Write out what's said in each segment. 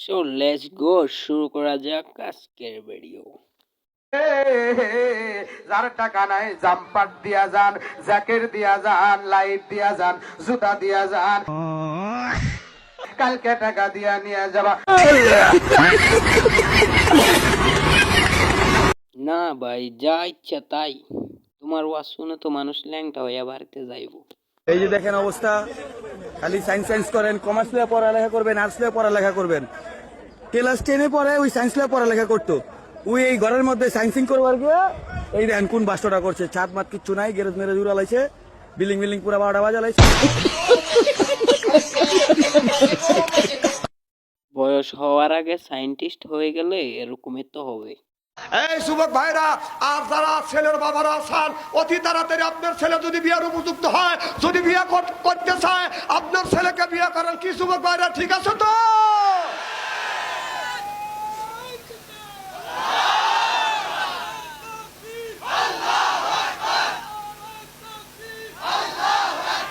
So let's go শুরু করা যাক আজকের ভিডিও যার টাকা নাই জাম্পার দিয়া যান জ্যাকেট দিয়া যান লাইট দিয়া যান জুতা দিয়া যান। কালকে টাকা দিয়া নিয়ে যাবা। না ভাই যা ইচ্ছা তাই। তোমার ওয়াজ শুনে তো মানুষ ল্যাংটা হইয়া বাড়িতে যাইব। এই যে দেখেন অবস্থা। খালি সায়েন্স সায়েন্স করেন, কমার্স নিয়ে পড়ালেখা করবেন, আর্টস নিয়ে পড়ালেখা করবেন। ক্লাস টেনে পরে ওই সায়েন্স নিয়ে পড়ালেখা করতো। ওই এই ঘরের মধ্যে সায়েন্সিং করবার গিয়ে এই দেখেন কোন বাস্টটা করছে, ছাদ মাত কিচ্ছু নাই, গ্যারেজ মেরেজ উড়ালাইছে, বিল্ডিং বিল্ডিং পুরা বারোটা বাজালাইছে। বয়স হওয়ার আগে সায়েন্টিস্ট হয়ে গেলে এরকমই তো হবে। এই যুবক ভাইরা, আর যারা ছেলের বাবারা আছেন, অতি তাড়াতাড়ি আপনার ছেলে যদি বিয়ের উপযুক্ত হয়, যদি বিয়ে করতে চায়, আপনার ছেলেকে বিয়ে করেন কি যুবক ভাইরা, ঠিক আছে তো?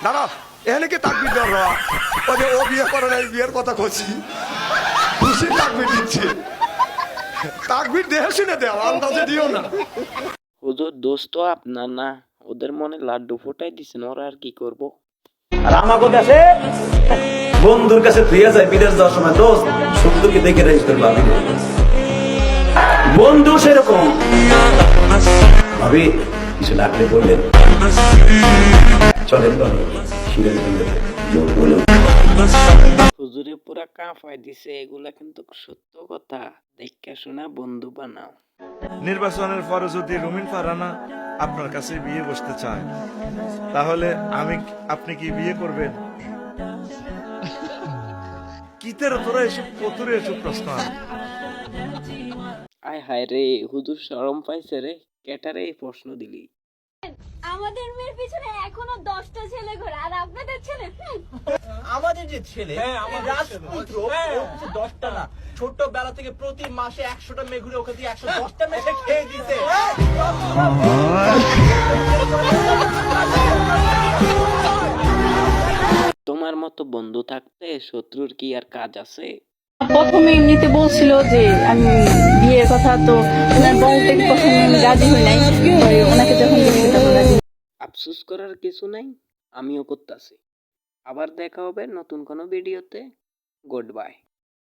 দাঁড়া এখানে কি তাকবির দেওয়ার ও বিয়ে করে নাই, বিয়ের কথা কছি খুশি তাকবির দিচ্ছে। তাকবির দেহে শুনে দেও আন্দাজে দিও না। হুজুর দোষ তো আপনার না ওদের মনে লাড্ডু ফোটাই দিছেন ওরা আর কি করব? আর আমাকে দেশে বন্ধুর কাছে ফিরে যায় বিদেশ যাওয়ার সময় দোস্ত শত্রুকে দেখে রাখিস তোর ভাবি। বন্ধু সেরকম। ভাবি কিছু লাগলে বললেন। চলেন বলো সিরাজ বলে হুজুরে পুরা কাঁপাই দিছে এগুলা কিন্তু সত্য কথা। দেখা শোনা বন্ধু বানাও। নির্বাচনের পরে যদি রুমিন ফারানা আপনার কাছে বিয়ে বসতে চায় তাহলে আমি আপনি কি বিয়ে করবেন? কিতের তোরা এসব কতুরে এসব প্রশ্ন? আয় হায় রে হুজুর শরম পাইছে রে। কেটারে এই প্রশ্ন দিলি? আমাদের মেয়ের পিছনে এখনও দশটা ছেলে ঘোরে আর আপনাদের ছেলে হুম, আমাদের যে ছেলে রাজপুত্র দশটা না ছোটবেলা থেকে প্রতি মাসে একশোটা মেয়ে ঘুরে ওখান থেকে একশো দশটা মেয়ে খেয়ে দিতে। তোমার মতো বন্ধু থাকতে শত্রুর কি আর কাজ আছে? প্রথমে এমনিতে বলছিল যে আমি বিয়ের কথা তো ওনার প্রথমে আমি রাজি হই নাই। ওনাকে যখন আফসোস করার কিছু নাই আমিও করতেছি। আবার দেখা হবে নতুন কোনো ভিডিওতে। Good bye